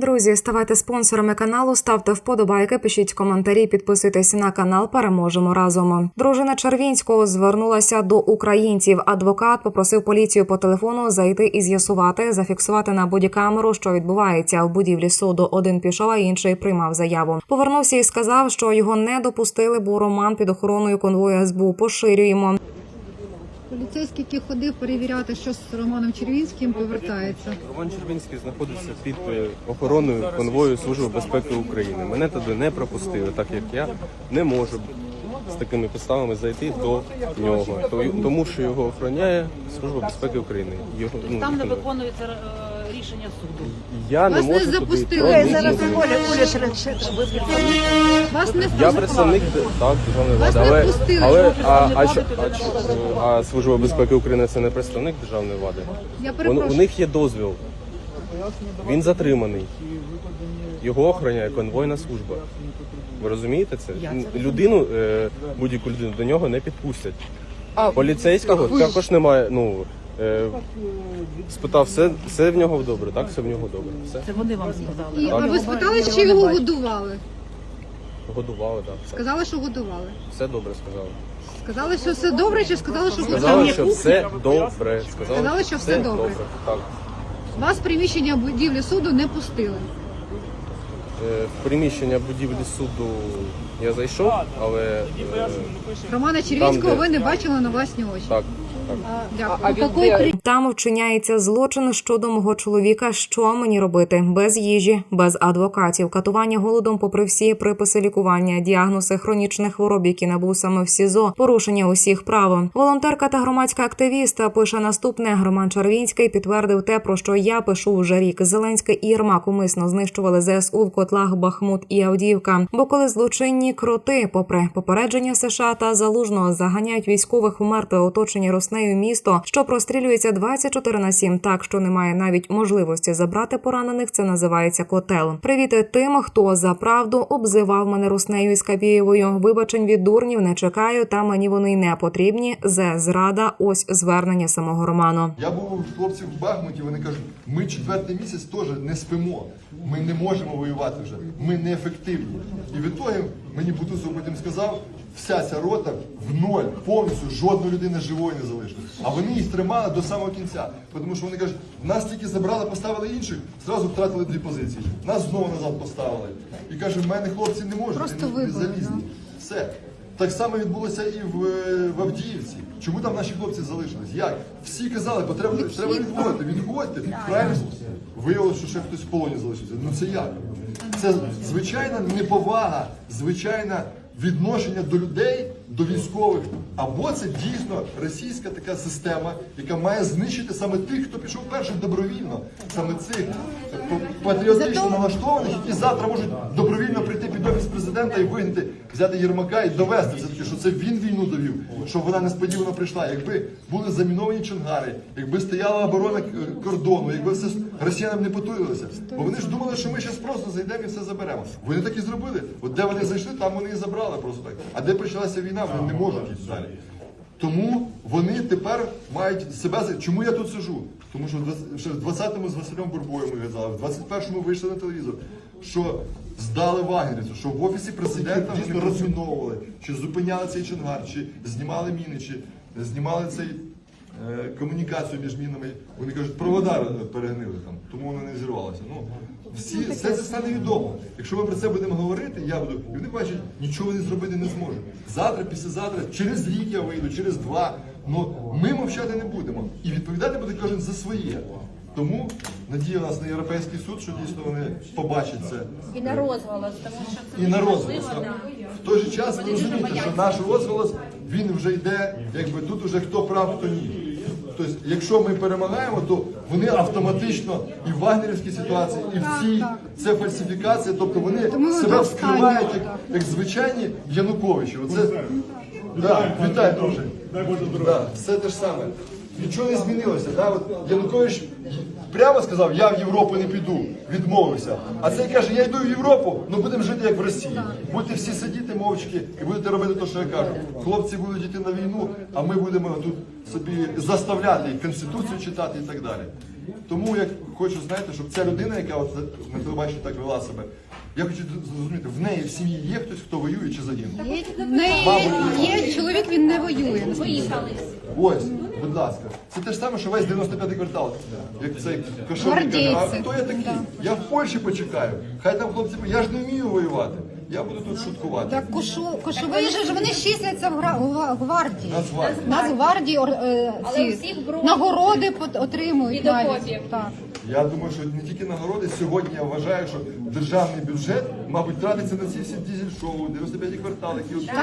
Друзі, ставайте спонсорами каналу, ставте вподобайки, пишіть коментарі, підписуйтесь на канал. Переможемо разом. Дружина Червінського звернулася до українців. Адвокат попросив поліцію по телефону зайти і з'ясувати, зафіксувати на бодікамеру, що відбувається в будівлі суду. Один пішов, а інший приймав заяву. Повернувся і сказав, що його не допустили, бо роман під охороною конвою СБУ поширюємо. Поліцейський, який ходив перевіряти, що з Романом Червінським повертається. Роман Червінський знаходиться під е, охороною конвою Служби безпеки України. Мене туди не пропустили, так як я не можу з такими підставами зайти до нього, То- тому що його охороняє Служба безпеки України. Його ну, Там не виконується е, рішення суду. я не Вас не можу туди запустили. проникнути. Вас не Я представник так державної Вас влади, не але впустили, але що а, а, що- а, що- а Служба безпеки України це не представник державної влади. Я У, у перепрошую. них є дозвіл. Він затриманий. Його охороняє конвойна служба. Ви розумієте це? Я Людину, е, будь-яку людину до нього не підпустять. Поліцейського також немає. Ну е, спитав, все, все в нього добре, так? Все в нього добре. Все Це вони вам сказали. І, а ви спитали, чи його годували? годували, так. Все, Сказали, що годували. все добре сказали. Сказали, що все добре, чи сказали, що Сказали, годували? що все добре. Сказали, Сказали, що все добре. Так. Вас в приміщення будівлі суду не пустили. Е, В приміщення будівлі суду я зайшов, але е, Романа Червінського де- ви не бачили на власні очі. так. Там вчиняється злочин щодо мого чоловіка. Що мені робити? Без їжі, без адвокатів, катування голодом, попри всі приписи лікування, діагнози хронічних хвороб, які набув саме в СІЗО, порушення усіх прав. Волонтерка та громадська активістка пише наступне. Роман Червінський підтвердив те, про що я пишу вже рік. Зеленський і Єрмак умисно знищували ЗСУ в котлах Бахмут і Авдіївка. Бо коли злочинні кроти, попри попередження США та залужного, заганяють військових у мертве оточення роснею місто, що прострілюється 24 на 7 так, що немає навіть можливості забрати поранених. Це називається котел. Привіти тим, хто за правду обзивав мене руснею і Скабєєвою. Вибачень від дурнів не чекаю, та мені вони не потрібні. Зе зрада. Ось звернення самого Роману. Я був хлопців в Бахмуті, вони кажуть, ми четвертий місяць теж не спимо. Ми не можемо воювати вже, ми неефективні. І відтоді мені Бутусов потім сказав, вся ця рота в ноль, повністю жодної людини живої не залишилось. А вони їх тримали до самого кінця. Тому що вони кажуть, нас тільки забрали, поставили інших, зразу втратили дві позиції. Нас знову назад поставили. І каже, в мене хлопці не можуть, Просто вони не вибори, залізні. Все. Так само відбулося і в, в Авдіївці. Чому там наші хлопці залишились? Як? Всі казали, бо треба, треба відходити, відходьте. Правильно? Виявилося, що ще хтось в полоні залишився. Ну це як? Це звичайна неповага, звичайне відношення до людей, до військових. Або це дійсно російська така система, яка має знищити саме тих, хто пішов першим добровільно, саме цих патріотично налаштованих, які завтра можуть добровільно прийти президента і вигнати, взяти Єрмака і довести все таки, що це він війну довів, що вона несподівано прийшла. Якби були заміновані чонгари, якби стояла оборона кордону, якби все росіянам не потулилося. Бо вони ж думали, що ми зараз просто зайдемо і все заберемо. Вони так і зробили. От де вони зайшли, там вони і забрали просто так. А де почалася війна, вони не можуть йти далі. Тому вони тепер мають себе Чому я тут сижу? Тому що в двадцять- 20-му з Василем Бурбоєм ми казали, в 21-му вийшли на телевізор, що здали вагнерівцю, що в офісі президента дійсно розміновували, чи зупиняли цей чонгар, чи знімали міни, чи знімали цей е, комунікацію між мінами. Вони кажуть, провода е, перегнили там, тому вони не зірвалися. Ну, всі, все це стане відомо. Якщо ми про це будемо говорити, я буду, і вони бачать, нічого вони зробити не зможуть. Завтра, післязавтра, через рік я вийду, через два. Ну ми мовчати не будемо. І відповідати буде кожен за своє. Тому надія у нас на європейський суд, що дійсно вони побачать це. І на розголос, тому що це І на розголос. важливо, В той же час ви розумієте, що наш розголос він вже йде, якби тут вже хто прав, хто ні. Тобто, якщо ми перемагаємо, то вони автоматично і в вагнерівській ситуації, і в цій це фальсифікація, тобто вони Тому себе вскривають як, як звичайні Януковичі. Оце да, вітаю, друже. Да, все те ж саме. Нічого не змінилося. Да? От Янукович прямо сказав, я в Європу не піду, відмовився. А цей каже, я йду в Європу, ну будемо жити як в Росії. Будете всі сидіти мовчки і будете робити те, що я кажу. Хлопці будуть йти на війну, а ми будемо тут собі заставляти конституцію читати і так далі. Тому я хочу, знаєте, щоб ця людина, яка от на телебаченні так вела себе, я хочу зрозуміти, в неї в сім'ї є хтось, хто воює чи загинув. Є, в неї є, є чоловік, він не воює. Виїхали. Ось, будь ласка. Це те ж саме, що весь 95-й квартал, як цей кошовий каже, а хто я такий? Я в Польщі почекаю. Хай там хлопці, я ж не вмію воювати. Я буду тут шуткувати. Так кошу, кошовий же ж вони числяться в гра- гвардії. Нацгвардії. Нацгвардії ор- е, Але ці всіх бро- нагороди пот- отримують навіть. окопів. Так. Я думаю, що не тільки нагороди. Сьогодні я вважаю, що державний бюджет, мабуть, тратиться на ці всі дізель-шоу, 95 квартали, які от-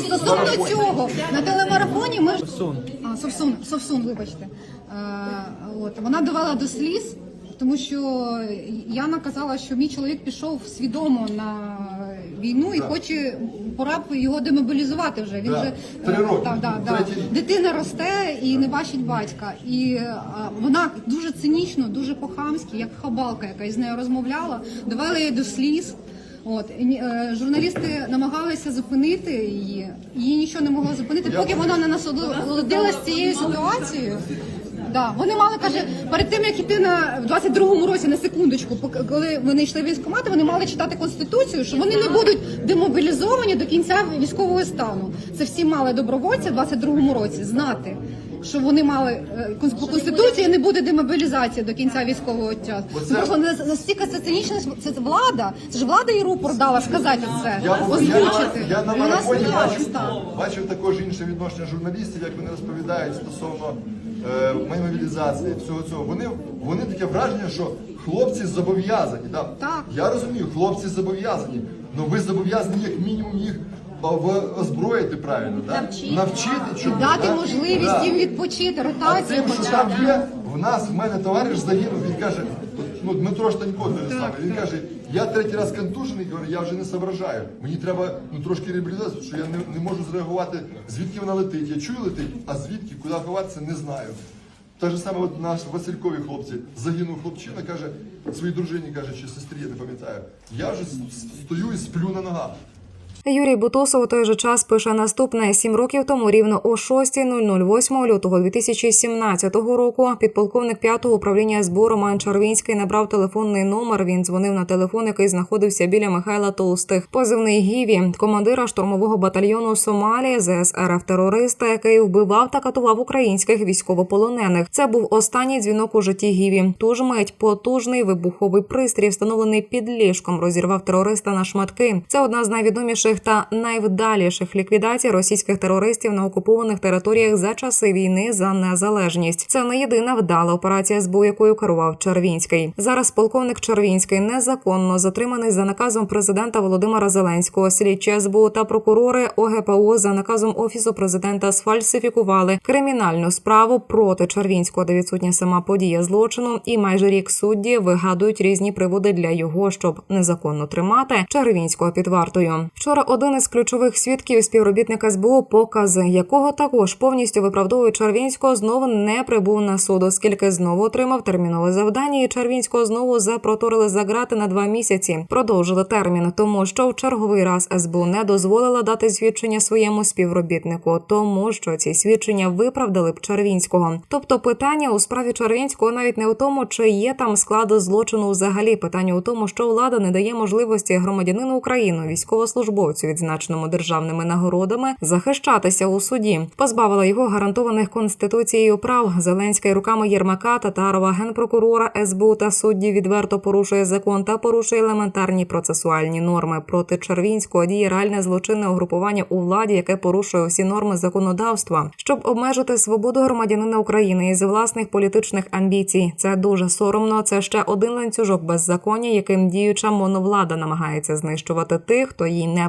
Стосовно цього, на телемарафоні ми Совсун. А, Совсун, Совсун, вибачте. А, от, вона довела до сліз, тому що я наказала, що мій чоловік пішов свідомо на війну і хоче, пора б його демобілізувати вже. Він Да. вже Три е, роки, да, да, да. Дитина росте і не бачить батька. І е, вона дуже цинічно, дуже по-хамськи, як хабалка, яка з нею розмовляла, довела її до сліз. От е, журналісти намагалися зупинити її, її нічого не могло зупинити, поки вона не насолодилась цією ситуацією. Да, вони мали каже, перед тим як іти на в 22-му році на секундочку, поки- коли вони йшли в військкомати, вони мали читати конституцію, що вони не будуть демобілізовані до кінця військового стану. Це всі мали добровольці в 22-му році знати. Що вони мали е, кон- по конституції не буде демобілізації до кінця військового часу. Оце- Це просто не- настільки це цинічно, це влада. Це ж влада їй рупор дала сказати це, Я, я, озвучити. я, на І марафоні сміялась, бачив, бачив також інше відношення журналістів, як вони розповідають стосовно е, мобілізації, всього цього. Вони, вони таке враження, що хлопці зобов'язані. Да? Так. Я розумію, хлопці зобов'язані, але ви зобов'язані як мінімум їх озброїти правильно, да? Навчити. навчити чому, Дати да? можливість Да. їм відпочити, А ротацію тим, що там є, в нас в мене товариш загинув, він каже, ну Дмитро Штанько той самий, він каже, я третій раз контужений, говорю, я вже не соображаю. Мені треба ну трошки реабілітацію, що я не, не можу зреагувати, звідки вона летить. Я чую летить, а звідки, куди ховатися, не знаю. Те ж саме от наш Василькові хлопці загинув хлопчина, каже своїй дружині, каже, чи сестрі, я не пам'ятаю. Я вже стою і сплю на ногах. Юрій Бутусов той же час пише наступне сім років тому, рівно о 6.008 лютого 2017 року. Підполковник 5-го управління СБУ Роман Чарвінський набрав телефонний номер. Він дзвонив на телефон, який знаходився біля Михайла Толстих. Позивний Гіві, командира штурмового батальйону Сомалії ЗС РФ терориста, який вбивав та катував українських військовополонених. Це був останній дзвінок у житті Гіві. Ту ж мить потужний вибуховий пристрій, встановлений під ліжком, розірвав терориста на шматки. Це одна з найвідоміших та найвдаліших ліквідацій російських терористів на окупованих територіях за часи війни за незалежність. Це не єдина вдала операція СБУ, якою керував Червінський. Зараз полковник Червінський незаконно затриманий за наказом президента Володимира Зеленського. Слідчі СБУ та прокурори ОГПУ за наказом офісу президента сфальсифікували кримінальну справу проти Червінського, де відсутня сама подія злочину, і майже рік судді вигадують різні приводи для його, щоб незаконно тримати Червінського під вартою. Вчора один із ключових свідків співробітника СБУ, покази якого також повністю виправдовує Червінського, знову не прибув на суд, оскільки знову отримав термінове завдання, і Червінського знову запроторили за грати на два місяці. Продовжили термін, тому що в черговий раз СБУ не дозволила дати свідчення своєму співробітнику, тому що ці свідчення виправдали б Червінського. Тобто питання у справі Червінського навіть не у тому, чи є там склади злочину взагалі. Питання у тому, що влада не дає можливості громадянину України, військовослужбовцю, відзначеному державними нагородами, захищатися у суді, позбавила його гарантованих конституцією прав. Зеленський руками Єрмака, Татарова, генпрокурора СБУ та судді відверто порушує закон та порушує елементарні процесуальні норми. Проти Червінського діє реальне злочинне угрупування у владі, яке порушує всі норми законодавства, щоб обмежити свободу громадянина України із власних політичних амбіцій. Це дуже соромно. Це ще один ланцюжок беззаконня, яким діюча моновлада намагається знищувати тих, хто їй не